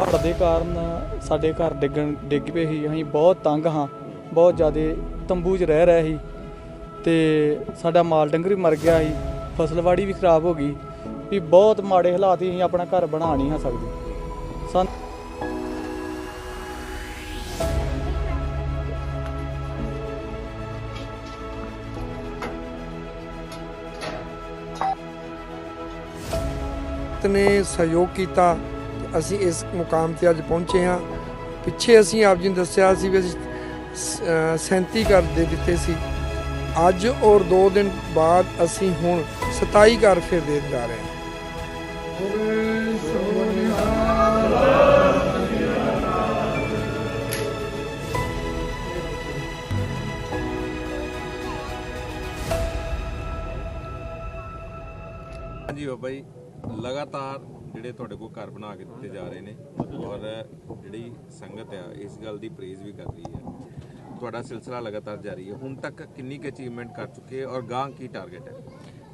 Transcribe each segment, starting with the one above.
ਹੜ੍ਹ ਦੇ ਕਾਰਨ ਸਾਡੇ ਘਰ ਡਿੱਗਣ ਡਿੱਗ ਪਏ ਸੀ। ਅਸੀਂ ਬਹੁਤ ਤੰਗ ਹਾਂ, ਬਹੁਤ ਜ਼ਿਆਦਾ ਤੰਬੂ 'ਚ ਰਹਿ ਰਹੇ ਸੀ ਤੇ ਸਾਡਾ ਮਾਲ ਡੰਗਰ ਵੀ ਮਰ ਗਿਆ ਸੀ ਫਸਲਵਾੜੀ ਵੀ ਖਰਾਬ ਹੋ ਗਈ। ਵੀ ਬਹੁਤ ਮਾੜੇ ਹਾਲਾਤ ਸੀ ਅਸੀਂ ਆਪਣਾ ਘਰ ਬਣਾ ਨਹੀਂ ਹਾਂ ਸਕਦੇ। ਸਨ ਨੇ ਸਹਿਯੋਗ ਕੀਤਾ। ਅਸੀਂ ਇਸ ਮੁਕਾਮ ਤੇ ਅੱਜ ਪਹੁੰਚੇ ਹਾਂ। ਪਿੱਛੇ ਅਸੀਂ ਆਪ ਜੀ ਨੂੰ ਦੱਸਿਆ ਸੀ ਵੀ ਅਸੀਂ ਸ- 37 ਘਰ ਦੇ ਦਿੱਤੇ ਸੀ। ਅੱਜ ਔਰ 2 ਦਿਨ ਬਾਅਦ ਅਸੀਂ ਹੁਣ 27 ਘਰ ਫਿਰ ਦੇਣ ਜਾ ਰਹੇ ਹਾਂ। ਹਾਂਜੀ ਬਾਬਾ ਜੀ, ਲਗਾਤਾਰ ਜਿਹੜੇ ਤੁਹਾਡੇ ਕੋਲ ਘਰ ਬਣਾ ਕੇ ਦਿੱਤੇ ਜਾ ਰਹੇ ਨੇ ਔਰ ਜਿਹੜੀ ਸੰਗਤ ਆ, ਇਸ ਗੱਲ ਦੀ ਪ੍ਰੇਜ਼ ਵੀ ਕਰ ਰਹੀ ਹੈ। ਤੁਹਾਡਾ ਸਿਲਸਿਲਾ ਲਗਾਤਾਰ ਜਾਰੀ ਹੈ। ਹੁਣ ਤੱਕ ਕਿੰਨੀ ਕੁ ਅਚੀਵਮੈਂਟ ਕਰ ਚੁੱਕੇ ਔਰ ਗਾਂ ਕੀ ਟਾਰਗੇਟ ਹੈ?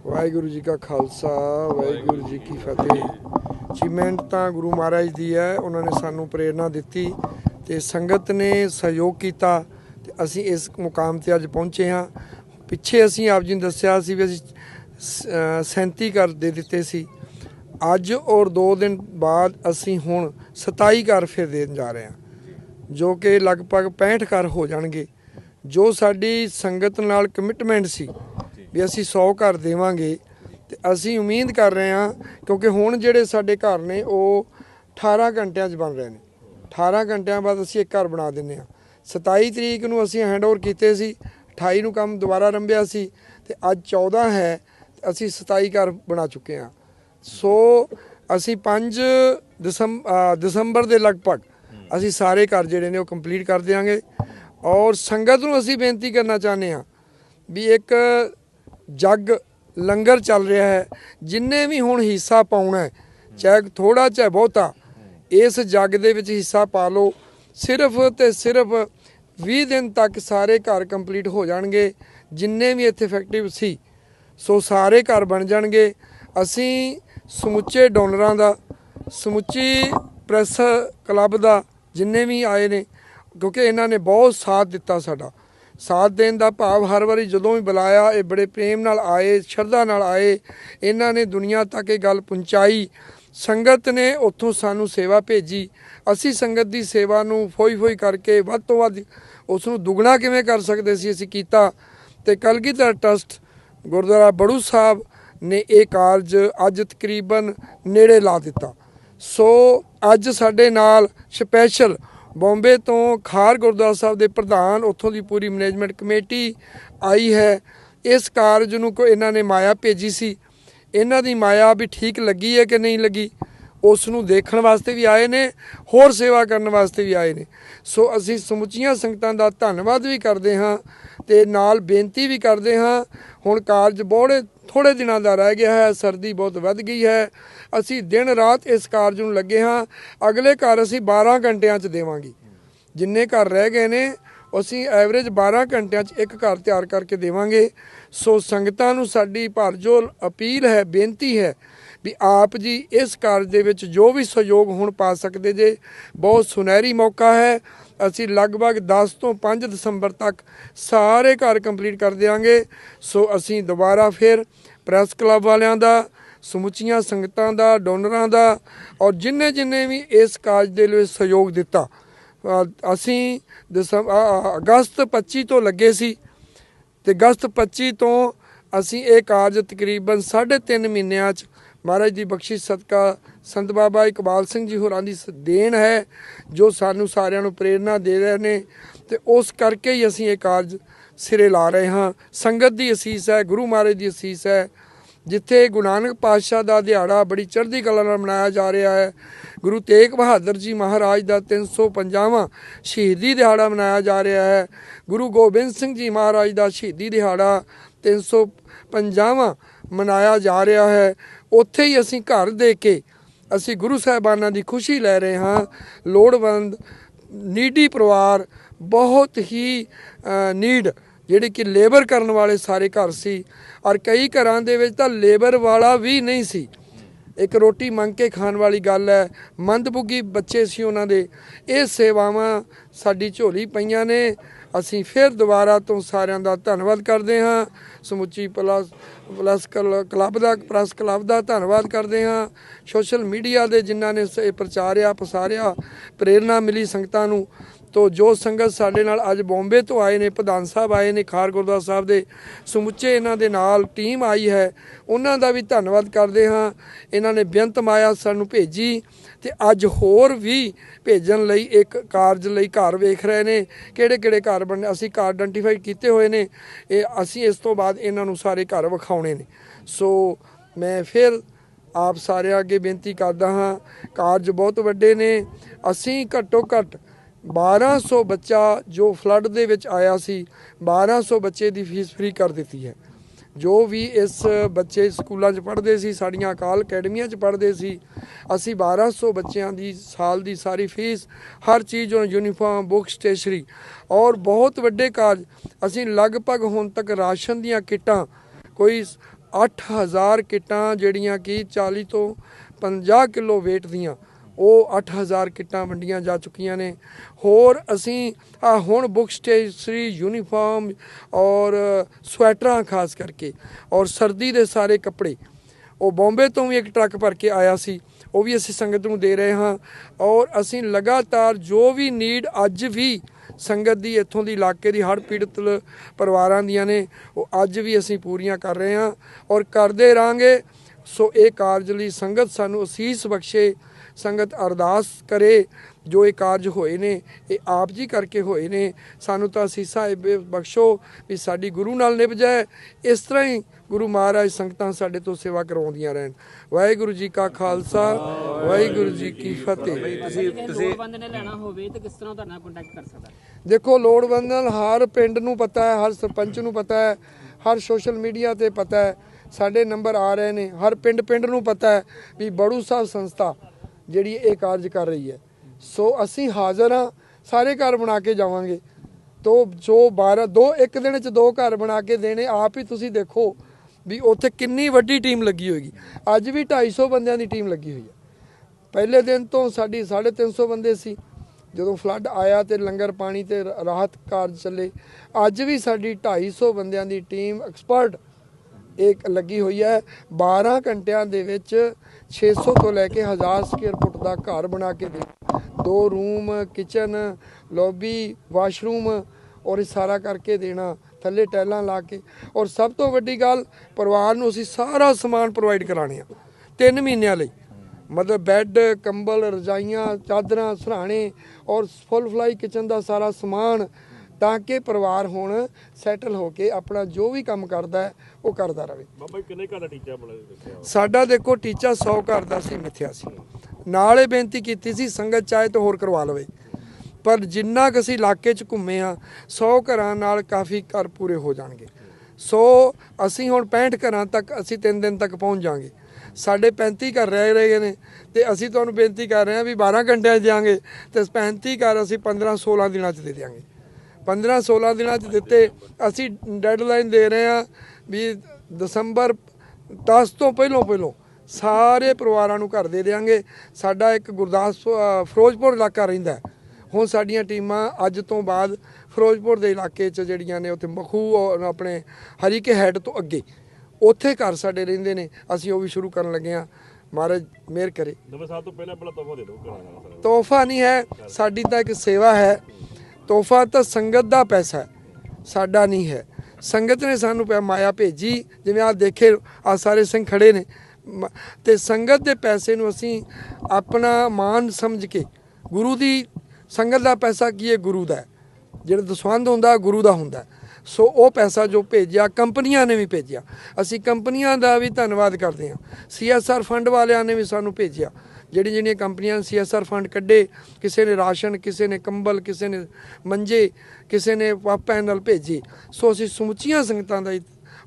ਵਾਹਿਗੁਰੂ ਜੀ ਕਾ ਖਾਲਸਾ, ਵਾਹਿਗੁਰੂ ਜੀ ਕੀ ਫਤਿਹ। ਅਚੀਵਮੈਂਟ ਤਾਂ ਗੁਰੂ ਮਹਾਰਾਜ ਦੀ ਹੈ, ਉਹਨਾਂ ਨੇ ਸਾਨੂੰ ਪ੍ਰੇਰਣਾ ਦਿੱਤੀ ਤੇ ਸੰਗਤ ਨੇ ਸਹਿਯੋਗ ਕੀਤਾ ਤੇ ਅਸੀਂ ਇਸ ਮੁਕਾਮ ਤੇ ਅੱਜ ਪਹੁੰਚੇ ਹਾਂ। ਪਿੱਛੇ ਅਸੀਂ ਆਪ ਜੀ ਨੂੰ ਦੱਸਿਆ ਸੀ ਵੀ ਅਸੀਂ ਸ- ਅਹ 37 ਘਰ ਦੇ ਦਿੱਤੇ ਸੀ। ਅੱਜ ਔਰ 2 ਦਿਨ ਬਾਅਦ ਅਸੀਂ ਹੁਣ 27 ਘਰ ਫਿਰ ਦੇਣ ਜਾ ਰਹੇ ਹਾਂ, ਜੋ ਕਿ ਲਗਭਗ 65 ਘਰ ਹੋ ਜਾਣਗੇ। ਜੋ ਸਾਡੀ ਸੰਗਤ ਨਾਲ ਕਮਿਟਮੈਂਟ ਸੀ ਵੀ ਅਸੀਂ 100 ਘਰ ਦੇਵਾਂਗੇ, ਤੇ ਅਸੀਂ ਉਮੀਦ ਕਰ ਰਹੇ ਹਾਂ, ਕਿਉਂਕਿ ਹੁਣ ਜਿਹੜੇ ਸਾਡੇ ਘਰ ਨੇ, ਉਹ 18 ਘੰਟਿਆਂ 'ਚ ਬਣ ਰਹੇ ਨੇ। 18 ਘੰਟਿਆਂ ਬਾਅਦ ਅਸੀਂ ਇੱਕ ਘਰ ਬਣਾ ਦਿੰਨੇ ਆ 27 ਤਰੀਕ ਨੂੰ ਅਸੀਂ ਹੈਂਡਓਵਰ ਕੀਤੇ ਸੀ 28 ਨੂੰ ਕੰਮ ਦੁਬਾਰਾ ਰੰਭਿਆ ਸੀ, ਤੇ ਅੱਜ 14 ਹੈ ਤੇ ਅਸੀਂ 27 ਘਰ ਬਣਾ ਚੁੱਕੇ ਹਾਂ। ਸੋ ਅਸੀਂ 5 ਦਸੰਬਰ ਦਸੰਬਰ ਦੇ ਲਗਭਗ ਅਸੀਂ ਸਾਰੇ ਘਰ ਜਿਹੜੇ ਨੇ ਉਹ ਕੰਪਲੀਟ ਕਰ ਦਿਆਂਗੇ। ਔਰ ਸੰਗਤ ਨੂੰ ਅਸੀਂ ਬੇਨਤੀ ਕਰਨਾ ਚਾਹੁੰਦੇ ਹਾਂ ਵੀ ਇੱਕ ਜੱਗ ਲੰਗਰ ਚੱਲ ਰਿਹਾ ਹੈ, ਜਿੰਨੇ ਵੀ ਹੁਣ ਹਿੱਸਾ ਪਾਉਣਾ ਹੈ, ਚਾਹੇ ਥੋੜਾ ਚਾਹੇ ਬਹੁਤਾ, ਇਸ ਜੱਗ ਦੇ ਵਿੱਚ ਹਿੱਸਾ ਪਾ ਲਓ। ਸਿਰਫ ਤੇ ਸਿਰਫ 20 ਦਿਨ ਤੱਕ ਸਾਰੇ ਘਰ ਕੰਪਲੀਟ ਹੋ ਜਾਣਗੇ, ਜਿੰਨੇ ਵੀ ਇੱਥੇ ਇਫੈਕਟਿਵ ਸੀ, ਸੋ ਸਾਰੇ ਘਰ ਬਣ ਜਾਣਗੇ। ਅਸੀਂ ਸਮੁੱਚੇ ਡੋਨਰਾਂ ਦਾ, ਸਮੁੱਚੀ ਪ੍ਰੈਸ ਕਲੱਬ ਦਾ ਜਿੰਨੇ ਵੀ ਆਏ ਨੇ, ਕਿਉਂਕਿ ਇਹਨਾਂ ਨੇ ਬਹੁਤ ਸਾਥ ਦਿੱਤਾ ਸਾਡਾ। ਸਾਥ ਦੇਣ ਦਾ ਭਾਵ ਹਰ ਵਾਰੀ ਜਦੋਂ ਵੀ ਬੁਲਾਇਆ, ਇਹ ਬੜੇ ਪ੍ਰੇਮ ਨਾਲ ਆਏ, ਸ਼ਰਧਾ ਨਾਲ ਆਏ, ਇਹਨਾਂ ਨੇ ਦੁਨੀਆ ਤੱਕ ਇਹ ਗੱਲ ਪਹੁੰਚਾਈ। ਸੰਗਤ ਨੇ ਉੱਥੋਂ ਸਾਨੂੰ ਸੇਵਾ ਭੇਜੀ। ਅਸੀਂ ਸੰਗਤ ਦੀ ਸੇਵਾ ਨੂੰ ਫੋਈ ਫੋਈ ਕਰਕੇ ਵੱਧ ਤੋਂ ਵੱਧ ਉਸ ਨੂੰ ਦੁੱਗਣਾ ਕਿਵੇਂ ਕਰ ਸਕਦੇ ਸੀ ਅਸੀਂ ਕੀਤਾ। ਤੇ ਕਲਗੀਧਰ ਟਰਸਟ, ਗੁਰਦੁਆਰਾ ਬੜੂ ਸਾਹਿਬ ਨੇ ਇਹ ਕਾਰਜ ਅੱਜ ਤਕਰੀਬਨ ਨੇੜੇ ਲਾ ਦਿੱਤਾ। ਸੋ ਅੱਜ ਸਾਡੇ ਨਾਲ ਸਪੈਸ਼ਲ ਬੰਬੇ ਤੋਂ ਖਾਰ ਗੁਰਦੁਆਰਾ ਸਾਹਿਬ ਦੇ ਪ੍ਰਧਾਨ, ਉੱਥੋਂ ਦੀ ਪੂਰੀ ਮੈਨੇਜਮੈਂਟ ਕਮੇਟੀ ਆਈ ਹੈ। ਇਸ ਕਾਰਜ ਨੂੰ ਕੋ ਇਹਨਾਂ ਨੇ ਮਾਇਆ ਭੇਜੀ ਸੀ। ਇਹਨਾਂ ਦੀ ਮਾਇਆ ਵੀ ਠੀਕ ਲੱਗੀ ਹੈ ਕਿ ਨਹੀਂ ਲੱਗੀ? ਉਸ ਨੂੰ ਦੇਖਣ ਵਾਸਤੇ ਵੀ ਆਏ ਨੇ, ਹੋਰ ਸੇਵਾ ਕਰਨ ਵਾਸਤੇ ਵੀ ਆਏ ਨੇ। ਸੋ ਅਸੀਂ ਸਮੁੱਚੀਆਂ ਸੰਗਤਾਂ ਦਾ ਧੰਨਵਾਦ ਵੀ ਕਰਦੇ ਹਾਂ ਤੇ ਨਾਲ ਬੇਨਤੀ ਵੀ ਕਰਦੇ ਹਾਂ, ਹੁਣ ਕਾਰਜ ਬੋੜੇ ਥੋੜੇ ਦਿਨਾਂ ਦਾ ਰਹਿ ਗਿਆ ਹੈ, ਸਰਦੀ ਬਹੁਤ ਵੱਧ ਗਈ ਹੈ। ਅਸੀਂ ਦਿਨ ਰਾਤ ਇਸ ਕਾਰਜ ਨੂੰ ਲੱਗੇ ਹਾਂ। ਅਗਲੇ ਘਰ ਅਸੀਂ 12 ਘੰਟਿਆਂ 'ਚ ਦੇਵਾਂਗੇ। ਜਿੰਨੇ ਘਰ ਰਹਿ ਗਏ ਨੇ, ਅਸੀਂ ਐਵਰੇਜ 12 ਘੰਟਿਆਂ 'ਚ ਇੱਕ ਘਰ ਤਿਆਰ ਕਰਕੇ ਦੇਵਾਂਗੇ। ਸੋ ਸੰਗਤਾਂ ਨੂੰ ਸਾਡੀ ਭਰਜੋਲ ਅਪੀਲ ਹੈ, ਬੇਨਤੀ ਹੈ ਵੀ ਆਪ ਜੀ ਇਸ ਕਾਰਜ ਦੇ ਵਿੱਚ ਜੋ ਵੀ ਸਹਿਯੋਗ ਹੁਣ ਪਾ ਸਕਦੇ ਜੇ, ਬਹੁਤ ਸੁਨਹਿਰੀ ਮੌਕਾ ਹੈ। ਅਸੀਂ ਲਗਭਗ 10 ਤੋਂ 5 ਦਸੰਬਰ ਤੱਕ ਸਾਰੇ ਘਰ ਕੰਪਲੀਟ ਕਰ ਦਿਆਂਗੇ। ਸੋ ਅਸੀਂ ਦੁਬਾਰਾ ਫਿਰ ਪ੍ਰੈਸ ਕਲੱਬ ਵਾਲਿਆਂ ਦਾ, ਸਮੁੱਚੀਆਂ ਸੰਗਤਾਂ ਦਾ, ਡੋਨਰਾਂ ਦਾ ਔਰ ਜਿੰਨੇ ਜਿੰਨੇ ਵੀ ਇਸ ਕਾਰਜ ਦੇ ਲਈ ਸਹਿਯੋਗ ਦਿੱਤਾ। ਅਸੀਂ ਦਸੰਬ- ਅਗਸਤ 25 ਤੋਂ ਲੱਗੇ ਸੀ ਤੇ ਅਗਸਤ 25 ਤੋਂ ਅਸੀਂ ਇਹ ਕਾਰਜ ਤਕਰੀਬਨ 3.5 ਮਹੀਨਿਆਂ ਚ ਮਹਾਰਾਜ ਦੀ ਬਖਸ਼ਿਸ਼ ਸਦਕਾ ਸੰਤ ਬਾਬਾ ਇਕਬਾਲ ਸਿੰਘ ਜੀ ਹੋਰਾਂ ਦੀ ਸ- ਦੇਣ ਹੈ, ਜੋ ਸਾਨੂੰ ਸਾਰਿਆਂ ਨੂੰ ਪ੍ਰੇਰਣਾ ਦੇ ਰਹੇ ਨੇ ਤੇ ਉਸ ਕਰਕੇ ਹੀ ਅਸੀਂ ਇਹ ਕਾਰਜ ਸਿਰੇ ਲਾ ਰਹੇ ਹਾਂ। ਸੰਗਤ ਦੀ ਅਸੀਸ ਹੈ, ਗੁਰੂ ਮਹਾਰਾਜ ਦੀ ਅਸੀਸ ਹੈ, ਜਿੱਥੇ ਗੁਰੂ ਨਾਨਕ ਪਾਤਸ਼ਾਹ ਦਾ ਦਿਹਾੜਾ ਬੜੀ ਚੜ੍ਹਦੀ ਕਲਾ ਨਾਲ ਮਨਾਇਆ ਜਾ ਰਿਹਾ ਹੈ। ਗੁਰੂ ਤੇਗ ਬਹਾਦਰ ਜੀ ਮਹਾਰਾਜ ਦਾ 350ਵਾਂ ਸ਼ਹੀਦੀ ਦਿਹਾੜਾ ਮਨਾਇਆ ਜਾ ਰਿਹਾ ਹੈ। ਗੁਰੂ ਗੋਬਿੰਦ ਸਿੰਘ ਜੀ ਮਹਾਰਾਜ ਦਾ ਸ਼ਹੀਦੀ ਦਿਹਾੜਾ 350ਵਾਂ ਮਨਾਇਆ ਜਾ ਰਿਹਾ ਹੈ। ਉੱਥੇ ਹੀ ਅਸੀਂ ਘਰ ਦੇ ਕੇ ਅਸੀਂ ਗੁਰੂ ਸਾਹਿਬਾਨਾਂ ਦੀ ਖੁਸ਼ੀ ਲੈ ਰਹੇ ਹਾਂ। ਲੋੜਵੰਦ, ਨੀਡੀ ਪਰਿਵਾਰ ਬਹੁਤ ਹੀ ਨੀਡ, ਜਿਹੜੇ ਕਿ ਲੇਬਰ ਕਰਨ ਵਾਲੇ ਸਾਰੇ ਘਰ ਸੀ। ਔਰ ਕਈ ਘਰਾਂ ਦੇ ਵਿੱਚ ਤਾਂ ਲੇਬਰ ਵਾਲਾ ਵੀ ਨਹੀਂ ਸੀ। ਇੱਕ ਰੋਟੀ ਮੰਗ ਕੇ ਖਾਣ ਵਾਲੀ ਗੱਲ ਹੈ, ਮੰਦਭੁਗੀ ਬੱਚੇ ਸੀ ਉਹਨਾਂ ਦੇ। ਇਹ ਸੇਵਾਵਾਂ ਸਾਡੀ ਝੋਲੀ ਪਈਆਂ ਨੇ। ਅਸੀਂ ਫਿਰ ਦੁਬਾਰਾ ਤੋਂ ਸਾਰਿਆਂ ਦਾ ਧੰਨਵਾਦ ਕਰਦੇ ਹਾਂ। ਸਮੁੱਚੀ ਪਲਸ ਪਲਸ ਕਲ- ਕਲੱਬ ਦਾ ਪ੍ਰੈਸ ਕਲੱਬ ਦਾ ਧੰਨਵਾਦ ਕਰਦੇ ਹਾਂ। ਸੋਸ਼ਲ ਮੀਡੀਆ ਦੇ ਜਿਨ੍ਹਾਂ ਨੇ ਸ- ਇਹ ਪ੍ਰਚਾਰਿਆ, ਪਸਾਰਿਆ, ਪ੍ਰੇਰਣਾ ਮਿਲੀ ਸੰਗਤਾਂ ਨੂੰ। ਤੋ ਜੋ ਸੰਗਤ ਸਾਡੇ ਨਾਲ ਅੱਜ ਬੰਬੇ ਤੋਂ ਆਏ ਨੇ, ਪ੍ਰਧਾਨ ਸਾਹਿਬ ਆਏ ਨੇ, ਖਾਰ ਗੁਰਦੁਆਰਾ ਸਾਹਿਬ ਦੇ ਸਮੁੱਚੇ ਇਹਨਾਂ ਦੇ ਨਾਲ ਟੀਮ ਆਈ ਹੈ, ਉਹਨਾਂ ਦਾ ਵੀ ਧੰਨਵਾਦ ਕਰਦੇ ਹਾਂ। ਇਹਨਾਂ ਨੇ ਬੇਅੰਤ ਮਾਇਆ ਸਾਨੂੰ ਭੇਜੀ ਤੇ ਅੱਜ ਹੋਰ ਵੀ ਭੇਜਣ ਲਈ ਇੱਕ ਕਾਰਜ ਲਈ ਘਰ ਵੇਖ ਰਹੇ ਨੇ। ਕਿਹੜੇ ਕਿਹੜੇ ਘਰ ਬਣ, ਅਸੀਂ ਘਰ ਆਇਡੈਂਟੀਫਾਈ ਕੀਤੇ ਹੋਏ ਨੇ, ਇਹ ਅਸੀਂ ਇਸ ਤੋਂ ਬਾਅਦ ਇਹਨਾਂ ਨੂੰ ਸਾਰੇ ਘਰ ਵਿਖਾਉਣੇ ਨੇ। ਸੋ ਮੈਂ ਫਿਰ ਆਪ ਸਾਰਿਆਂ ਅੱਗੇ ਬੇਨਤੀ ਕਰਦਾ ਹਾਂ, ਕਾਰਜ ਬਹੁਤ ਵੱਡੇ ਨੇ, ਅਸੀਂ ਘੱਟੋ ਘੱਟ 1200 ਬੱਚਾ ਜੋ ਫਲੱਡ ਦੇ ਵਿੱਚ ਆਇਆ ਸੀ 1200 ਬੱਚੇ ਦੀ ਫੀਸ ਫ੍ਰੀ ਕਰ ਦਿੱਤੀ ਹੈ। ਜੋ ਵੀ ਇਸ ਬੱਚੇ ਸਕੂਲਾਂ 'ਚ ਪੜ੍ਹਦੇ ਸੀ, ਸਾਡੀਆਂ ਅਕਾਲ ਅਕੈਡਮੀਆਂ 'ਚ ਪੜ੍ਹਦੇ ਸੀ, ਅਸੀਂ 1200 ਬੱਚਿਆਂ ਦੀ ਸਾਲ ਦੀ ਸਾਰੀ ਫੀਸ ਹਰ ਚੀਜ਼ ਉਹਨਾਂ ਯੂਨੀਫਾਰਮ ਬੁੱਕ ਸਟੇਸ਼ਨਰੀ ਔਰ ਬਹੁਤ ਵੱਡੇ ਕਾਰਜ। ਅਸੀਂ ਲਗਭਗ ਹੁਣ ਤੱਕ ਰਾਸ਼ਨ ਦੀਆਂ ਕਿੱਟਾਂ, ਕੋਈ 8000 ਕਿੱਟਾਂ ਜਿਹੜੀਆਂ ਕਿ 40 ਤੋਂ 50 ਕਿਲੋ weight ਦੀਆਂ ਉਹ 8000 ਕਿੱਟਾਂ ਵੰਡੀਆਂ ਜਾ ਚੁੱਕੀਆਂ ਨੇ। ਹੋਰ ਅਸੀਂ ਆ ਹੁਣ ਬੁੱਕ ਸਟੇਸ਼ਨਰੀ ਯੂਨੀਫਾਰਮ ਔਰ ਸਵੈਟਰਾਂ ਖਾਸ ਕਰਕੇ ਔਰ ਸਰਦੀ ਦੇ ਸਾਰੇ ਕੱਪੜੇ। ਉਹ ਬੰਬੇ ਤੋਂ ਵੀ ਇੱਕ ਟਰੱਕ ਭਰ ਕੇ ਆਇਆ ਸੀ। ਉਹ ਵੀ ਅਸੀਂ ਸੰਗਤ ਨੂੰ ਦੇ ਰਹੇ ਹਾਂ। ਔਰ ਅਸੀਂ ਲਗਾਤਾਰ ਜੋ ਵੀ ਨੀਡ ਅੱਜ ਵੀ ਸੰਗਤ ਦੀ ਇੱਥੋਂ ਦੀ ਇਲਾਕੇ ਦੀ ਹੜ੍ਹ ਪੀੜਤ ਪਰਿਵਾਰਾਂ ਦੀਆਂ ਨੇ, ਉਹ ਅੱਜ ਵੀ ਅਸੀਂ ਪੂਰੀਆਂ ਕਰ ਰਹੇ ਹਾਂ। ਔਰ ਕਰਦੇ ਰਾਂਗੇ। ਸੋ ਇਹ ਕਾਰਜ ਲਈ ਸੰਗਤ ਸਾਨੂੰ ਅਸੀਸ ਬਖਸ਼ੇ। ਸੰਗਤ ਅਰਦਾਸ ਕਰੇ ਜੋ ਇਹ ਕਾਰਜ ਹੋਏ ਨੇ ਇਹ ਆਪ ਜੀ ਕਰਕੇ ਹੋਏ ਨੇ ਸਾਨੂੰ ਤਾਂ ਅਸੀਸਾਂ ਬਖਸ਼ੋ ਵੀ ਸਾਡੀ ਗੁਰੂ ਨਾਲ ਨਿਭ ਜਾਏ ਇਸ ਤਰ੍ਹਾਂ ਹੀ ਗੁਰੂ ਮਹਾਰਾਜ ਸੰਗਤਾਂ ਸਾਡੇ ਤੋਂ ਸੇਵਾ ਕਰਵਾਉਂਦੀਆਂ ਰਹਿਣ। ਵਾਹਿਗੁਰੂ ਜੀ ਕਾ ਖਾਲਸਾ ਵਾਹਿਗੁਰੂ ਜੀ ਕੀ ਫਤਿਹ। ਤੁਸੀਂ ਤੁਸੀਂ ਬੰਦੇ ਨੇ ਲੈਣਾ ਹੋਵੇ ਤੇ ਕਿਸ ਤਰ੍ਹਾਂ ਤੁਹਾਡੇ ਨਾਲ ਕੰਟੈਕਟ ਕਰ ਸਕਦਾ? ਦੇਖੋ ਲੋੜਵੰਦ ਨਾਲ ਹਰ ਪਿੰਡ ਨੂੰ ਪਤਾ ਹੈ ਹਰ ਸਰਪੰਚ ਨੂੰ ਪਤਾ ਹੈ ਹਰ ਸੋਸ਼ਲ ਮੀਡੀਆ ਤੇ ਪਤਾ ਹੈ। ਸਾਡੇ ਨੰਬਰ ਆ ਰਹੇ ਨੇ ਹਰ ਪਿੰਡ ਪਿੰਡ ਨੂੰ ਪਤਾ ਹੈ ਵੀ ਬੜੂ ਸਾਹਿਬ ਸੰਸਥਾ ਜਿਹੜੀ ਇਹ ਕਾਰਜ ਕਰ ਰਹੀ ਹੈ। ਸੋ ਅਸੀਂ ਹਾਜ਼ਰ ਹਾਂ, ਸਾਰੇ ਘਰ ਬਣਾ ਕੇ ਜਾਵਾਂਗੇ। ਤੋ ਜੋ 12 ਦੋ, ਇੱਕ ਦਿਨ ਚ ਦੋ ਘਰ ਬਣਾ ਕੇ ਦੇਣੇ, ਆਪ ਹੀ ਤੁਸੀਂ ਦੇਖੋ ਵੀ ਉੱਥੇ ਕਿੰਨੀ ਵੱਡੀ ਟੀਮ ਲੱਗੀ ਹੋਏਗੀ। ਅੱਜ ਵੀ 250 ਬੰਦਿਆਂ ਦੀ ਟੀਮ ਲੱਗੀ ਹੋਈ ਹੈ। ਪਹਿਲੇ ਦਿਨ ਤੋਂ ਸਾਡੀ 350 ਬੰਦੇ ਸੀ। ਜਦੋਂ ਫਲੱਡ ਆਇਆ ਤੇ ਲੰਗਰ ਪਾਣੀ ਤੇ ਰਾਹਤ ਕਾਰਜ ਚੱਲੇ। ਅੱਜ ਵੀ ਸਾਡੀ 250 ਬੰਦਿਆਂ ਦੀ ਟੀਮ ਐਕਸਪਰਟ ਇੱਕ ਲੱਗੀ ਹੋਈ ਹੈ। 12 ਘੰਟਿਆਂ ਦੇ ਵਿੱਚ 600 ਤੋਂ ਲੈ ਕੇ 1000 ਸਕੁਅਰ ਫੁੱਟ ਦਾ ਘਰ ਬਣਾ ਕੇ ਦੇ ਦੋ ਰੂਮ ਕਿਚਨ ਲੌਬੀ ਵਾਸ਼ਰੂਮ ਔਰ ਇਹ ਸਾਰਾ ਕਰਕੇ ਦੇਣਾ, ਥੱਲੇ ਟੈਲਾਂ ਲਾ ਕੇ। ਔਰ ਸਭ ਤੋਂ ਵੱਡੀ ਗੱਲ, ਪਰਿਵਾਰ ਨੂੰ ਅਸੀਂ ਸਾਰਾ ਸਮਾਨ ਪ੍ਰੋਵਾਈਡ ਕਰਾਣੇ ਆ 3 ਮਹੀਨਿਆਂ ਲਈ। ਮਤਲਬ ਬੈੱਡ ਕੰਬਲ, ਰਜਾਈਆਂ, ਚਾਦਰਾਂ, ਸਰਾਣੇ ਔਰ ਫੁੱਲ ਫਲਾਈ ਕਿਚਨ ਦਾ ਸਾਰਾ ਸਮਾਨ ਤਾਂ ਕਿ ਪਰਿਵਾਰ ਹੁਣ ਸੈਟਲ ਹੋ ਕੇ ਆਪਣਾ ਜੋ ਵੀ ਕੰਮ ਕਰਦਾ ਹੈ ਉਹ ਕਰਦਾ ਰਹੇ ਬਾਬਾ ਜੀ ਕਿੰਨੇ ਘਰ ਦਾ ਟੀਚਾ ਬਣਾ ਦਿੱਤਾ ਸਾਡਾ ਦੇਖੋ ਟੀਚਾ 100 ਘਰ ਦਾ ਸੀ ਮਿੱਥਿਆ ਸੀ। ਨਾਲ ਇਹ ਬੇਨਤੀ ਕੀਤੀ ਸੀ ਸੰਗਤ ਚਾਹੇ ਤਾਂ ਹੋਰ ਕਰਵਾ ਲਵੇ। ਪਰ ਜਿੰਨਾ ਕੁ ਅਸੀਂ ਇਲਾਕੇ 'ਚ ਘੁੰਮੇ ਆ 100 ਘਰਾਂ ਨਾਲ ਕਾਫੀ ਘਰ ਪੂਰੇ ਹੋ ਜਾਣਗੇ। ਸੋ ਅਸੀਂ ਹੁਣ 65 ਘਰਾਂ ਤੱਕ ਅਸੀਂ 3 ਦਿਨ ਤੱਕ ਪਹੁੰਚ ਜਾਾਂਗੇ ਸਾਡੇ 35 ਘਰ ਰਹਿ ਰਹੇ ਨੇ ਤੇ ਅਸੀਂ ਤੁਹਾਨੂੰ ਬੇਨਤੀ ਕਰ ਰਹੇ ਹਾਂ ਵੀ 12 ਘੰਟਿਆਂ 'ਚ ਦਿਆਂਗੇ ਤੇ 35 ਘਰ ਅਸੀਂ 15 16 ਦਿਨਾਂ 'ਚ ਦੇ ਦਿਆਂਗੇ। 15 16 ਦਿਨਾਂ 'ਚ ਦਿੱਤੇ ਅਸੀਂ ਡੈਡਲਾਈਨ ਦੇ ਰਹੇ ਹਾਂ ਵੀ ਦਸੰਬਰ 10 ਤੋਂ ਪਹਿਲੋਂ ਪਹਿਲੋਂ ਸਾਰੇ ਪਰਿਵਾਰਾਂ ਨੂੰ ਘਰ ਦੇ ਦੇਵਾਂਗੇ ਸਾਡਾ ਇੱਕ ਗੁਰਦਾਸਪੁਰ ਅ, ਫਿਰੋਜ਼ਪੁਰ ਇਲਾਕਾ ਰਹਿੰਦਾ। ਹੁਣ ਸਾਡੀਆਂ ਟੀਮਾਂ ਅੱਜ ਤੋਂ ਬਾਅਦ ਫਿਰੋਜ਼ਪੁਰ ਦੇ ਇਲਾਕੇ 'ਚ ਜਿਹੜੀਆਂ ਨੇ ਉੱਥੇ ਮਖੂ ਆਪਣੇ ਹਰੀਕੇ ਹੈਡ ਤੋਂ ਅੱਗੇ ਉੱਥੇ ਘਰ ਸਾਡੇ ਰਹਿੰਦੇ ਨੇ। ਅਸੀਂ ਉਹ ਵੀ ਸ਼ੁਰੂ ਕਰਨ ਲੱਗੇ ਹਾਂ। ਮਹਾਰਾਜ ਮਿਹਰ ਕਰੇ। ਨਵੇਂ ਸਾਲ ਤੋਂ ਪਹਿਲਾਂ ਪਹਿਲਾਂ ਤੋਹਫਾ ਦੇ ਦਿਓ ਤੋਹਫਾ ਨਹੀਂ ਹੈ ਸਾਡੀ ਤਾਂ ਇੱਕ ਸੇਵਾ ਹੈ। ਤੋਹਫਾ ਤਾਂ ਸੰਗਤ ਦਾ ਪੈਸਾ ਸਾਡਾ ਨਹੀਂ ਹੈ। ਸੰਗਤ ਨੇ ਸਾਨੂੰ ਪਿਆ ਮਾਇਆ ਭੇਜੀ, ਜਿਵੇਂ ਆ ਦੇਖੇ ਆ ਸਾਰੇ ਸਿੰਘ ਖੜੇ ਨੇ। ਮ- ਤੇ ਸੰਗਤ ਦੇ ਪੈਸੇ ਨੂੰ ਅਸੀਂ ਆਪਣਾ ਮਾਨ ਸਮਝ ਕੇ, ਗੁਰੂ ਦੀ, ਸੰਗਤ ਦਾ ਪੈਸਾ ਕੀ ਹੈ? ਗੁਰੂ ਦਾ ਜਿਹੜਾ ਦਸਵੰਦ ਹੁੰਦਾ ਗੁਰੂ ਦਾ ਹੁੰਦਾ ਸੋ ਉਹ ਪੈਸਾ ਜੋ ਭੇਜਿਆ, ਕੰਪਨੀਆਂ ਨੇ ਵੀ ਭੇਜਿਆ। ਅਸੀਂ ਕੰਪਨੀਆਂ ਦਾ ਵੀ ਧੰਨਵਾਦ ਕਰਦੇ ਹਾਂ। ਸੀਐਸਆਰ ਫੰਡ ਵਾਲਿਆਂ ਨੇ ਵੀ ਸਾਨੂੰ ਭੇਜਿਆ। ਜਿਹੜੀਆਂ ਜਿਹੜੀਆਂ ਕੰਪਨੀਆਂ ਨੇ ਸੀਐਸਆਰ ਫੰਡ ਕੱਢੇ, ਕਿਸੇ ਨੇ ਰਾਸ਼ਨ, ਕਿਸੇ ਨੇ ਕੰਬਲ, ਕਿਸੇ ਨੇ ਮੰਜੇ, ਕਿਸੇ ਨੇ ਪ- ਪੈਨਲ ਭੇਜੇ। ਸੋ ਅਸੀਂ ਸਮੁੱਚੀਆਂ ਸੰਗਤਾਂ ਦਾ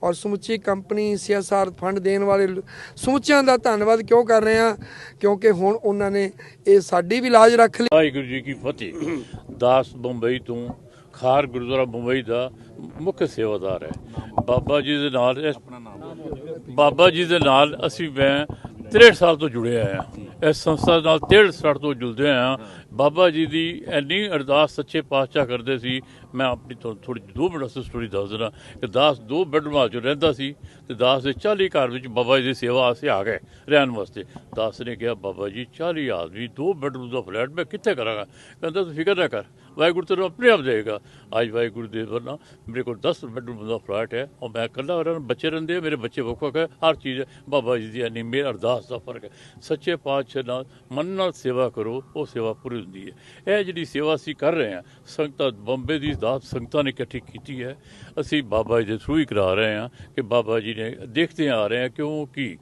ਔਰ ਸਮੁੱਚੀ ਕੰਪਨੀ ਸੀਐਸਆਰ ਫੰਡ ਦੇਣ ਵਾਲੇ ਸਮੁੱਚਿਆਂ ਦਾ ਧੰਨਵਾਦ ਕਿਉਂ ਕਰ ਰਹੇ ਹਾਂ? ਕਿਉਂਕਿ ਹੁਣ ਉਹਨਾਂ ਨੇ ਇਹ ਸਾਡੀ ਵੀ ਲਾਜ ਰੱਖ ਲਈ। ਵਾਹਿਗੁਰੂ ਜੀ ਕੀ ਫਤਿਹ। ਦਾਸ ਬੰਬਈ ਤੋਂ ਖਾਰ ਗੁਰਦੁਆਰਾ ਬੰਬਈ ਦਾ ਮੁੱਖ ਸੇਵਾਦਾਰ ਹੈ। ਬਾਬਾ ਜੀ ਦੇ ਨਾਲ ਇਸ- ਬਾਬਾ ਜੀ ਦੇ ਨਾਲ ਅਸੀਂ ਮੈਂ 63 ਸਾਲ ਤੋਂ ਜੁੜਿਆ ਆ ਇਸ ਸੰਸਥਾ ਨਾਲ 63 ਸੜ ਤੋਂ ਜੁੜਦੇ ਆ ਬਾਬਾ ਜੀ ਦੀ ਇੰਨੀ ਅਰਦਾਸ ਸੱਚੇ ਪਾਤਸ਼ਾਹ ਕਰਦੇ ਸੀ। ਮੈਂ ਆਪਣੀ ਥੋੜੀ ਦੋ ਮਿੰਟ ਵਾਸਤੇ ਸਟੋਰੀ ਦੱਸ ਦਿੰਦਾ। ਕਿ ਦਾਸ ਦੋ ਬੈਡਰੂਮਾਂ 'ਚ ਰਹਿੰਦਾ ਸੀ ਤੇ ਦਾਸ ਦੇ 40 ਘਰ ਵਿੱਚ ਬਾਬਾ ਜੀ ਦੀ ਸੇਵਾ ਵਾਸਤੇ ਆ ਗਏ ਰਹਿਣ ਵਾਸਤੇ। ਦਾਸ ਨੇ ਕਿਹਾ ਬਾਬਾ ਜੀ 40 ਆਦਮੀ ਦੋ ਬੈਡਰੂਮ ਦਾ ਫਲੈਟ ਮੈਂ ਕਿੱਥੇ ਕਰਾਂਗਾ? ਕਹਿੰਦਾ ਤੂੰ ਫਿਕਰ ਨਾ ਕਰ ਵਾਹਿਗੁਰੂ ਤੈਨੂੰ ਆਪਣੇ ਆਪ ਦੇਗਾ ਅੱਜ ਵਾਹਿਗੁਰੂ ਦੇ ਵਰਨਾ ਮੇਰੇ ਕੋਲ 10 ਬੈਡਰੂਮ ਦਾ ਫਲੈਟ ਹੈ ਔਰ ਮੈਂ ਇਕੱਲਾ ਰਹਿਣਾ ਬੱਚੇ ਰਹਿੰਦੇ ਆ, ਮੇਰੇ ਬੱਚੇ ਵੱਖ ਵੱਖ ਹੈ ਹਰ ਚੀਜ਼ ਬਾਬਾ ਜੀ ਦੀ ਇੰਨੀ ਮੇਰ ਅਰਦਾਸ ਦਾ ਫ਼ਰਕ ਹੈ। ਸੱਚੇ ਪਾਤਸ਼ਾਹ ਨਾਲ ਮਨ ਨਾਲ ਸੇਵਾ ਕਰੋ, ਉਹ ਸੇਵਾ ਪੂਰੀ ਹੁੰਦੀ ਹੈ। ਇਹ ਜਿਹੜੀ ਸੇਵਾ ਅਸੀਂ ਕਰ ਰਹੇ ਹਾਂ, ਸੰਗਤਾਂ, ਬੰਬੇ ਦੀ ਦਾਸ ਸੰਗਤਾਂ ਨੇ ਇਕੱਠੀ ਕੀਤੀ ਹੈ। ਅਸੀਂ ਬਾਬਾ ਜੀ ਦੇ ਥਰੂ ਹੀ ਕਰਾ ਰਹੇ ਹਾਂ ਕਿ ਬਾਬਾ ਜੀ ਨੇ ਦੇਖਦੇ ਆ ਰਹੇ ਹਾਂ ਕਿਉਂਕਿ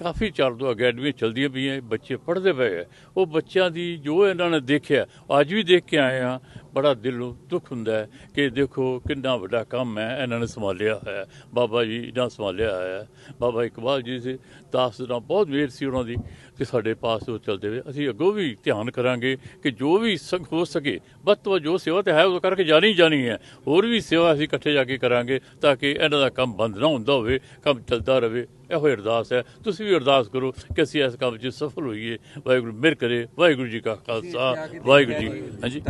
ਕਾਫੀ ਚਿਰ ਤੋਂ ਅਕੈਡਮੀ ਚਲਦੀਆਂ ਪਈਆਂ, ਬੱਚੇ ਪੜ੍ਹਦੇ ਪਏ ਹੈ ਉਹ ਬੱਚਿਆਂ ਦੀ ਜੋ ਇਹਨਾਂ ਨੇ ਦੇਖਿਆ, ਅੱਜ ਵੀ ਦੇਖ ਕੇ ਆਏ ਆ ਬੜਾ ਦਿਲ ਨੂੰ ਦੁੱਖ ਹੁੰਦਾ ਹੈ ਕਿ ਦੇਖੋ ਕਿੰਨਾ ਵੱਡਾ ਕੰਮ ਹੈ ਇਹਨਾਂ ਨੇ ਸੰਭਾਲਿਆ ਹੋਇਆ ਹੈ। ਬਾਬਾ ਜੀ ਨੇ ਸੰਭਾਲਿਆ ਹੋਇਆ ਹੈ। ਬਾਬਾ ਇਕਬਾਲ ਜੀ ਸੀ ਦਾਸ ਦਾ ਬਹੁਤ ਮਿਹਰ ਸੀ ਉਹਨਾਂ ਦੀ ਕਿ ਸਾਡੇ ਪਾਸ ਉਹ ਚੱਲਦੇ ਹੋਏ ਅਸੀਂ ਅੱਗੋਂ ਵੀ ਧਿਆਨ ਕਰਾਂਗੇ ਕਿ ਜੋ ਵੀ ਸਕ ਹੋ ਸਕੇ ਵੱਧ ਤੋਂ ਜੋ ਸੇਵਾ ਤੇ ਹੈ ਉਹ ਕਰਕੇ ਜਾਣੀ ਜਾਣੀ ਹੈ। ਹੋਰ ਵੀ ਸੇਵਾ ਅਸੀਂ ਇਕੱਠੇ ਜਾ ਕੇ ਕਰਾਂਗੇ ਤਾਂ ਕਿ ਇਹਨਾਂ ਦਾ ਕੰਮ ਬੰਦ ਨਾ ਹੁੰਦਾ ਹੋਵੇ ਕੰਮ ਚੱਲਦਾ ਰਹੇ ਇਹੋ ਅਰਦਾਸ ਹੈ। ਤੁਸੀਂ ਵੀ ਅਰਦਾਸ ਕਰੋ ਕਿ ਅਸੀਂ ਇਸ ਕੰਮ 'ਚ ਸਫਲ ਹੋਈਏ। ਵਾਹਿਗੁਰੂ ਮਿਹਰ ਕਰੇ। ਵਾਹਿਗੁਰੂ ਜੀ ਕਾ ਖਾਲਸਾ। ਵਾਹਿਗੁਰੂ ਜੀ ਹਾਂਜੀ।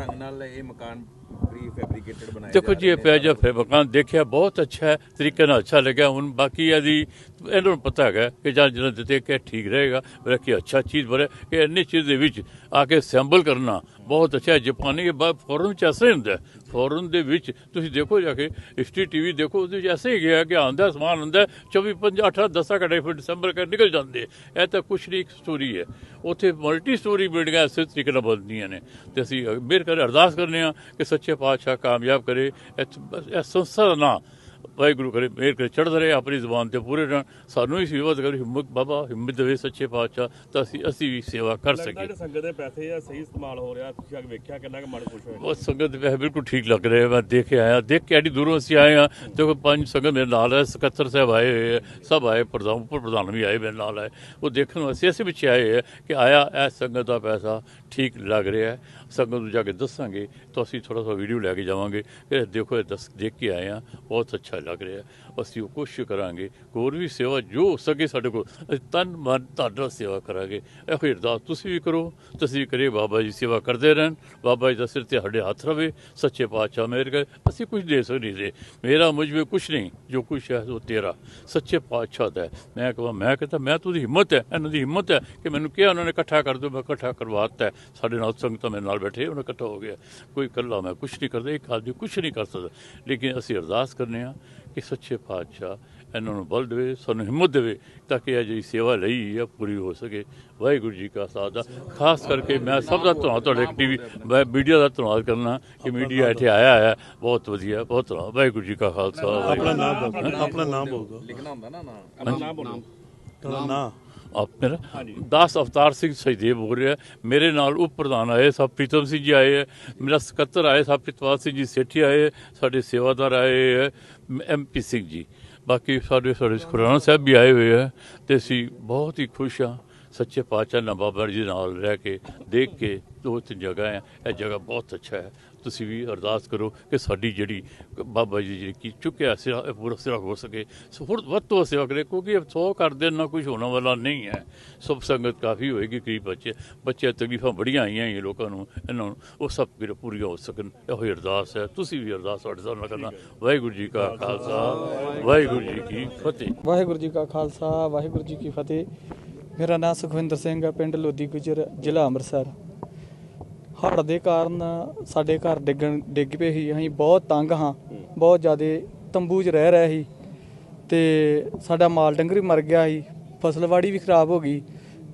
ਢੰਗ ਨਾਲ ਇਹ ਪ੍ਰੀ ਫੈਬਰੀਕੇਟਡ ਬਣਾਇਆ ਦੇਖੋ ਜੀ ਇਹ ਪਿਆ ਜਿਹਾ ਫਿਰ ਮਕਾਨ ਦੇਖਿਆ ਬਹੁਤ ਅੱਛਾ ਹੈ ਤਰੀਕੇ ਨਾਲ ਅੱਛਾ ਲੱਗਿਆ। ਹੁਣ ਬਾਕੀ ਇਹਦੀ ਇਹਨਾਂ ਨੂੰ ਪਤਾ ਹੈਗਾ ਕਿ ਜਾਂ ਜਿਹਨਾਂ ਦਿੱਤੇ ਕਿ ਠੀਕ ਰਹੇਗਾ ਮੇਰਾ ਕਿ ਅੱਛਾ ਚੀਜ਼ ਬਣੇ ਕਿ ਇੰਨੀ ਚੀਜ਼ ਦੇ ਵਿੱਚ ਆ ਕੇ ਸੈਂਬਲ ਕਰਨਾ ਬਹੁਤ ਅੱਛਾ ਜਾਪਾਨੀ ਕੇ ਬਾਅਦ ਫੋਰਨ ਵਿੱਚ ਐਸਾ ਹੁੰਦਾ ਫੋਰਨ ਦੇ ਵਿੱਚ ਤੁਸੀਂ ਦੇਖੋ ਜਾ ਕੇ ਹਿਸਟਰੀ ਟੀਵੀ ਦੇਖੋ ਉਹਦੇ ਵਿੱਚ ਐਸੇ ਹੀ ਗਿਆ ਕਿ ਆਂਦਾ ਸਮਾਨ ਹੁੰਦਾ 24 5 8 10 ਘੰਟੇ ਫਿਰ ਦਸੰਬਰ ਕਰ ਨਿਕਲ ਜਾਂਦੇ ਇਹ ਤਾਂ ਕੁਛ ਨਹੀਂ ਇੱਕ ਸਟੋਰੀ ਹੈ। ਉੱਥੇ ਮਲਟੀ ਸਟੋਰੀ ਬਿਲਡਿੰਗਾਂ ਇਸੇ ਤਰੀਕੇ ਨਾਲ ਬਣਦੀਆਂ ਨੇ। ਤੇ ਅਸੀਂ ਮਿਹਰ ਕਰ ਅਰਦਾਸ ਕਰਨੇ ਆ ਕਿ ਸੱਚੇ ਪਾਤਸ਼ਾਹ ਕਾਮਯਾਬ ਕਰੇ ਇਹ ਇਹ ਸੰਸਥਾ ਦਾ ਨਾਂ ਵਾਹਿਗੁਰੂ ਕਰੇ ਮਿਹਰ ਕਰੇ ਚੜ੍ਹਦਾ ਰਹੇ ਆਪਣੀ ਜ਼ੁਬਾਨ ਤੇ ਪੂਰੇ ਰਹਿਣ। ਸਾਨੂੰ ਹੀ ਸੇਵਾ ਕਰੇ ਹਿੰਮਤ ਬਾਬਾ ਹਿੰਮਤ ਦੇਵੇ ਸੱਚੇ ਪਾਤਸ਼ਾਹ ਤਾਂ ਅਸੀਂ ਅਸੀਂ ਵੀ ਸੇਵਾ ਕਰ ਸਕੀਏ। ਕਿ ਸੰਗਤ ਦੇ ਪੈਸੇ ਆ ਸਹੀ ਇਸਤੇਮਾਲ ਹੋ ਰਿਹਾ ਤੁਸੀਂ ਆ ਕੇ ਵੇਖਿਆ ਕਿੰਨਾ ਕੁ ਮਨ ਖੁਸ਼ ਹੋਇਆ। ਉਹ ਸੰਗਤ ਦੇ ਪੈਸੇ ਬਿਲਕੁਲ ਠੀਕ ਲੱਗ ਰਹੇ। ਮੈਂ ਦੇਖ ਕੇ ਆਇਆ ਦੇਖ ਕੇ ਐਡੀ ਦੂਰੋਂ ਅਸੀਂ ਆਏ ਆ। ਦੇਖੋ ਪੰਜ ਸੰਗਤ ਮੇਰੇ ਨਾਲ ਹੈ ਸਕੱਤਰ ਸਾਹਿਬ ਆਏ ਹੋਏ ਸਭ ਆਏ ਪ੍ਰਧਾਨ ਉੱਪਰ ਪ੍ਰਧਾਨ ਵੀ ਆਏ ਮੇਰੇ ਨਾਲ ਆਏ। ਉਹ ਦੇਖਣ ਵਾਸਤੇ ਅਸੀਂ ਵਿੱਚ ਆਏ ਆ ਕਿ ਆਇਆ ਇਹ ਸੰਗਤ ਦਾ ਪੈਸਾ ਠੀਕ ਲੱਗ ਰਿਹਾ ਸੰਗਤ ਨੂੰ ਜਾ ਕੇ ਦੱਸਾਂਗੇ ਤਾਂ ਅਸੀਂ ਥੋੜਾ ਸਾ ਵੀਡੀਓ ਲੈ ਕੇ ਜਾਵਾਂਗੇ। ਇਹ ਦੇਖੋ ਇਹ ਦੱਸ ਦੇਖ ਕੇ ਆਏ ਆ ਬਹੁਤ ਅੱਛਾ ਅੱਛਾ ਲੱਗ ਰਿਹਾ। ਅਸੀਂ ਉਹ ਕੋਸ਼ਿਸ਼ ਕਰਾਂਗੇ, ਹੋਰ ਵੀ ਸੇਵਾ ਜੋ ਹੋ ਸਕੇ ਸਾਡੇ ਕੋਲ, ਅਸੀਂ ਤਨ ਮਨ ਤੁਹਾਡਾ ਸੇਵਾ ਕਰਾਂਗੇ। ਇਹੋ ਹੀ ਅਰਦਾਸ ਤੁਸੀਂ ਵੀ ਕਰੋ, ਤੁਸੀਂ ਵੀ ਕਰੇ ਬਾਬਾ ਜੀ ਸੇਵਾ ਕਰਦੇ ਰਹਿਣ, ਬਾਬਾ ਜੀ ਦਾ ਸਿਰ ਤੇ ਸਾਡੇ ਹੱਥ ਰਵੇ, ਸੱਚੇ ਪਾਤਸ਼ਾਹ ਮੇਰ ਕਰ, ਅਸੀਂ ਕੁਝ ਦੇ ਸਕਦੇ ਨਹੀਂ ਮੇਰਾ ਮੁਝ ਵਿੱਚ ਕੁਝ ਨਹੀਂ, ਜੋ ਕੁਝ ਹੈ ਉਹ ਤੇਰਾ। ਸੱਚੇ ਪਾਤਸ਼ਾਹ ਦਾ ਮੈਂ ਕਹਾਂ, ਮੈਂ ਕਹਿੰਦਾ, ਮੈਂ ਤੁਹਾਡੀ ਹਿੰਮਤ ਹੈ, ਇਹਨਾਂ ਦੀ ਹਿੰਮਤ ਹੈ ਕਿ ਮੈਨੂੰ ਕਿਹਾ ਉਹਨਾਂ ਨੇ ਇਕੱਠਾ ਕਰ ਦਿਓ ਮੈਂ ਇਕੱਠਾ ਕਰਵਾਤਾ ਹੈ। ਸਾਡੇ ਨਾਲ ਸੰਗਤਾਂ ਮੇਰੇ ਨਾਲ ਬੈਠੇ, ਉਹਨਾਂ ਇਕੱਠਾ ਹੋ ਗਿਆ। ਕੋਈ ਇਕੱਲਾ ਮੈਂ ਕੁਝ ਨਹੀਂ ਕਰਦਾ, ਇੱਕ ਆਦਮੀ ਕੁਝ ਨਹੀਂ ਕਰ ਸਕਦਾ। ਲੇਕਿਨ ਅਸੀਂ ਅਰਦਾਸ ਕਰਨੇ ਆ ਕਿ ਸੱਚੇ ਪਾਤਸ਼ਾਹ ਇਹਨਾਂ ਨੂੰ ਬਲ ਦੇਵੇ ਸਾਨੂੰ ਹਿੰਮਤ ਦੇਵੇ ਤਾਂ ਕਿ ਇਹ ਜਿਹੜੀ ਸੇਵਾ ਲਈ ਹੈ ਪੂਰੀ ਹੋ ਸਕੇ। ਵਾਹਿਗੁਰੂ ਜੀ ਕਾ ਖਾਲਸਾ ਖਾਸ ਕਰਕੇ ਮੈਂ ਸਭ ਦਾ ਧੰਨਵਾਦ ਤੁਹਾਡੇ ਟੀਵੀ ਮੀਡੀਆ ਦਾ ਧੰਨਵਾਦ ਕਰਨਾ ਕਿ ਮੀਡੀਆ ਇੱਥੇ ਆਇਆ ਹੈ। ਬਹੁਤ ਵਧੀਆ ਬਹੁਤ ਧੰਨਵਾਦ। ਵਾਹਿਗੁਰੂ ਜੀ ਕਾ ਖਾਲਸਾ ਆਪਣਾ ਨਾਮ ਦੱਸੋ। ਆਪਣਾ ਨਾਮ ਬੋਲੋ। ਲਿਖਣਾ ਹੁੰਦਾ ਨਾ ਨਾਮ। ਆਪਣਾ ਨਾਮ ਬੋਲੋ। ਤੁਹਾਡਾ ਨਾਮ। ਆਪ ਮੇਰਾ ਦਾਸ ਅਵਤਾਰ ਸਿੰਘ ਸਹੀਦੇਵ ਹੋ ਰਿਹਾ। ਮੇਰੇ ਨਾਲ ਉਪ ਪ੍ਰਧਾਨ ਆਏ ਸਭ ਪ੍ਰੀਤਮ ਸਿੰਘ ਜੀ ਆਏ ਹੈ। ਮੇਰਾ ਸਕੱਤਰ ਆਏ ਸਭ ਪ੍ਰਿਤਪਾਲ ਸਿੰਘ ਜੀ ਸੇਠੀ ਆਏ ਸਾਡੇ ਸੇਵਾਦਾਰ ਆਏ ਹੈ। ਐਮਪੀ ਸਿੰਘ ਜੀ ਬਾਕੀ ਸਾਡੇ ਸਾਡੇ ਖੁਰਾਨਾ ਸਾਹਿਬ ਵੀ ਆਏ ਹੋਏ ਹੈ ਤੇ ਅਸੀਂ ਬਹੁਤ ਹੀ ਖੁਸ਼ ਹਾਂ ਸੱਚੇ ਪਾਤਸ਼ਾਹ ਨਾਲ ਬਾਬਾ ਜੀ ਨਾਲ ਰਹਿ ਕੇ, ਦੇਖ ਕੇ ਦੋ ਤਿੰਨ ਜਗ੍ਹਾ ਹੈ ਇਹ ਜਗ੍ਹਾ ਬਹੁਤ ਅੱਛਾ ਹੈ। ਤੁਸੀਂ ਵੀ ਅਰਦਾਸ ਕਰੋ ਕਿ ਸਾਡੀ ਜਿਹੜੀ ਬਾਬਾ ਜੀ ਜਿਹੜੀ ਕੀ ਚੁੱਕਿਆ ਸਿਰਾ ਪੂਰਾ ਸਿਰਾ ਹੋ ਸਕੇ। ਸੋ ਹੋਰ ਵੱਧ ਤੋਂ ਸੇਵਾ ਕਰੇ ਕਿਉਂਕਿ ਇਹ ਸੌ ਕਰ ਦੇਣ ਨਾਲ ਕੁਝ ਹੋਣ ਵਾਲਾ ਨਹੀਂ ਹੈ। ਸਭ ਸੰਗਤ ਕਾਫੀ ਹੋਏਗੀ ਕਈ ਬੱਚੇ ਬੱਚੇ ਤਕਲੀਫਾਂ ਬੜੀਆਂ ਆਈਆਂ ਇਹ ਲੋਕਾਂ ਨੂੰ ਇਹਨਾਂ ਨੂੰ ਉਹ ਸਭ ਫਿਰ ਪੂਰੀਆਂ ਹੋ ਸਕਣ। ਇਹੋ ਹੀ ਅਰਦਾਸ ਹੈ। ਤੁਸੀਂ ਵੀ ਅਰਦਾਸ ਸਾਡੇ ਨਾਲ ਕਰਨਾ। ਵਾਹਿਗੁਰੂ ਜੀ ਕਾ ਖਾਲਸਾ ਵਾਹਿਗੁਰੂ ਜੀ ਕੀ ਫਤਿਹ। ਵਾਹਿਗੁਰੂ ਜੀ ਕਾ ਖਾਲਸਾ ਵਾਹਿਗੁਰੂ ਜੀ ਕੀ ਫਤਿਹ। ਮੇਰਾ ਨਾਮ ਸੁਖਵਿੰਦਰ ਸਿੰਘ ਹੈ ਪਿੰਡ ਲੋਦੀ ਗੁਜਰ ਜ਼ਿਲ੍ਹਾ ਅੰਮ੍ਰਿਤਸਰ। ਹੜ੍ਹ ਦੇ ਕਾਰਨ ਸਾਡੇ ਘਰ ਡਿੱਗਣ, ਡਿੱਗ ਪਏ ਸੀ। ਅਸੀਂ ਬਹੁਤ ਤੰਗ ਹਾਂ। ਬਹੁਤ ਜ਼ਿਆਦਾ ਤੰਬੂ 'ਚ ਰਹਿ ਰਹੇ ਸੀ। ਤੇ ਸਾਡਾ ਮਾਲ ਡੰਗਰ ਵੀ ਮਰ ਗਿਆ ਸੀ। ਫਸਲਵਾੜੀ ਵੀ ਖਰਾਬ ਹੋ ਗਈ।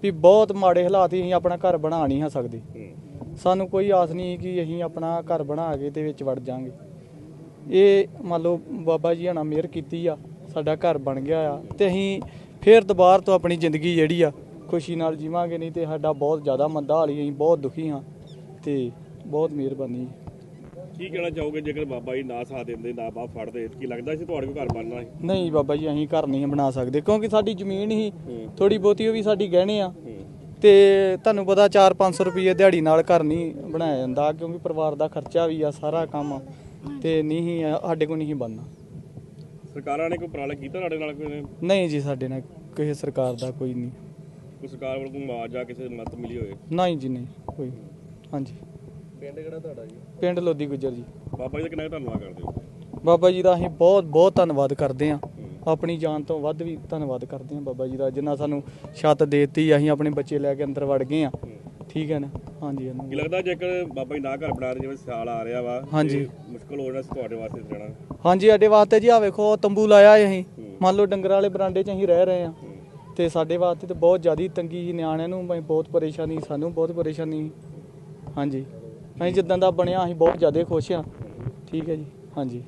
ਵੀ ਬਹੁਤ ਮਾੜੇ ਹਾਲਾਤ ਹੀ ਅਸੀਂ ਆਪਣਾ ਘਰ ਬਣਾ ਨਹੀਂ ਹਾਂ ਸਕਦੇ। ਸਾਨੂੰ ਕੋਈ ਆਸ ਨਹੀਂ ਕਿ ਅਸੀਂ ਆਪਣਾ ਘਰ ਬਣਾ ਕੇ ਤੇ ਵਿੱਚ ਵੜ ਜਾਾਂਗੇ ਇਹ ਮੰਨ ਲਓ ਬਾਬਾ ਜੀ ਹਣਾ ਮਿਹਰ ਕੀਤੀ ਆ। ਸਾਡਾ ਘਰ ਬਣ ਗਿਆ ਆ। ਤੇ ਅਸੀਂ ਫੇਰ ਦੁਬਾਰ ਤੋਂ ਆਪਣੀ ਜ਼ਿੰਦਗੀ ਜਿਹੜੀ ਆ, ਖੁਸ਼ੀ ਨਾਲ ਜੀਵਾਂਗੇ। ਨਹੀਂ ਤੇ ਸਾਡਾ ਬਹੁਤ ਜ਼ਿਆਦਾ ਮੰਦਾ ਹਾਲੀ ਅਸੀਂ ਬਹੁਤ ਦੁਖੀ ਹਾਂ। ਤੇ ਬਹੁਤ ਮਿਹਰਬਾਨੀ। ਕੀ ਕਹਿਣਾ ਚਾਹੋਗੇ ਜੇਕਰ ਬਾਬਾ ਜੀ ਨਾ ਸਾਥ ਦਿੰਦੇ ਨਾ ਬਾਹ ਫੜਦੇ? ਕੀ ਲੱਗਦਾ ਸੀ ਤੁਹਾਡੇ ਕੋਲ ਘਰ ਬਣਨਾ ਸੀ? ਨਹੀਂ ਬਾਬਾ ਜੀ ਅਸੀਂ ਘਰ ਨਹੀਂ ਬਣਾ ਸਕਦੇ ਕਿਉਂਕਿ ਸਾਡੀ ਜ਼ਮੀਨ ਹੀ ਥੋੜੀ ਬਹੁਤੀ ਉਹ ਵੀ ਸਾਡੀ ਗਹਿਣੇ ਆ। ਤੇ ਤੁਹਾਨੂੰ ਪਤਾ 4-500 ਰੁਪਏ ਦਿਹਾੜੀ ਨਾਲ ਘਰ ਨਹੀਂ ਬਣਾਇਆ ਜਾਂਦਾ ਕਿਉਂਕਿ ਪਰਿਵਾਰ ਦਾ ਖਰਚਾ ਵੀ ਆ ਸਾਰਾ ਕੰਮ ਤੇ ਨਹੀਂ ਸਾਡੇ ਕੋਲ ਨਹੀਂ ਬਣਨਾ। ਸਰਕਾਰਾਂ ਨੇ ਕੋਈ ਉਪਰਾਲਾ ਕੀਤਾ ਤੁਹਾਡੇ ਨਾਲ ਕੋਈ? ਨਹੀਂ ਜੀ ਸਾਡੇ ਨਾਲ ਕਿਸੇ ਸਰਕਾਰ ਦਾ ਕੋਈ ਨਹੀਂ। ਕੋਈ ਸਰਕਾਰ ਵੱਲੋਂ ਕੋਈ ਮੁਆਵਜ਼ਾ ਕਿਸੇ ਮਦਦ ਮਿਲੀ ਹੋਵੇ? ਨਹੀਂ ਜੀ ਨਹੀਂ ਕੋਈ। ਹਾਂਜੀ। ਪਿੰਡ ਕਿਹੜਾ ਤੁਹਾਡਾ ਜੀ? ਪਿੰਡ ਲੋਦੀ ਗੁੱਜਰ ਜੀ। ਬਾਬਾ ਜੀ ਦਾ ਕਿੰਨਾ ਕੁ ਧੰਨਵਾਦ ਕਰਦੇ ਹੋ? ਬਾਬਾ ਜੀ ਦਾ ਅਸੀਂ ਬਹੁਤ ਬਹੁਤ ਧੰਨਵਾਦ ਕਰਦੇ ਹਾਂ। ਆਪਣੀ ਜਾਨ ਤੋਂ ਵੱਧ ਵੀ ਧੰਨਵਾਦ ਕਰਦੇ ਹਾਂ ਬਾਬਾ ਜੀ ਦਾ ਜਿੰਨਾ ਸਾਨੂੰ ਛੱਤ ਦੇਤੀ ਅਸੀਂ ਆਪਣੇ ਬੱਚੇ ਲੈ ਕੇ ਅੰਦਰ ਵੜ ਗਏ ਆ ਠੀਕ ਹੈ ਨਾ? ਹਾਂਜੀ ਹਾਂਜੀ। ਕੀ ਲੱਗਦਾ ਜੇਕਰ ਬਾਬਾ ਜੀ ਨਾ ਘਰ ਬਣਾ ਰਹੇ ਜਿਵੇਂ ਸਿਆਲ ਆ ਰਿਹਾ ਵਾ ਹਾਂਜੀ। ਤੇ ਮੁਸ਼ਕਲ ਹੋ ਜਾਣਾ ਤੁਹਾਡੇ ਵਾਸਤੇ ਰਹਿਣਾ ਹਾਂਜੀ ਸਾਡੇ ਵਾਸਤੇ ਜੀ ਆ ਵੇਖੋ ਤੰਬੂ ਲਾਇਆ ਹੈ ਅਸੀਂ। ਮੰਨ ਲਓ ਡੰਗਰਾਂ ਵਾਲੇ ਬਰਾਂਡੇ 'ਚ ਅਸੀਂ ਰਹਿ ਰਹੇ ਹਾਂ। ਤੇ ਸਾਡੇ ਵਾਸਤੇ ਤਾਂ ਬਹੁਤ ਜ਼ਿਆਦੀ ਤੰਗੀ ਸੀ ਨਿਆਣਿਆਂ ਨੂੰ ਬਹੁਤ ਪਰੇਸ਼ਾਨੀ ਸਾਨੂੰ ਬਹੁਤ ਪਰੇਸ਼ਾਨੀ ਹਾਂਜੀ। ਅਸੀਂ ਜਿੱਦਾਂ ਦਾ ਬਣਿਆ ਅਸੀਂ ਬਹੁਤ ਜ਼ਿਆਦਾ ਖੁਸ਼ ਹਾਂ। ਠੀਕ ਹੈ ਜੀ। ਹਾਂਜੀ।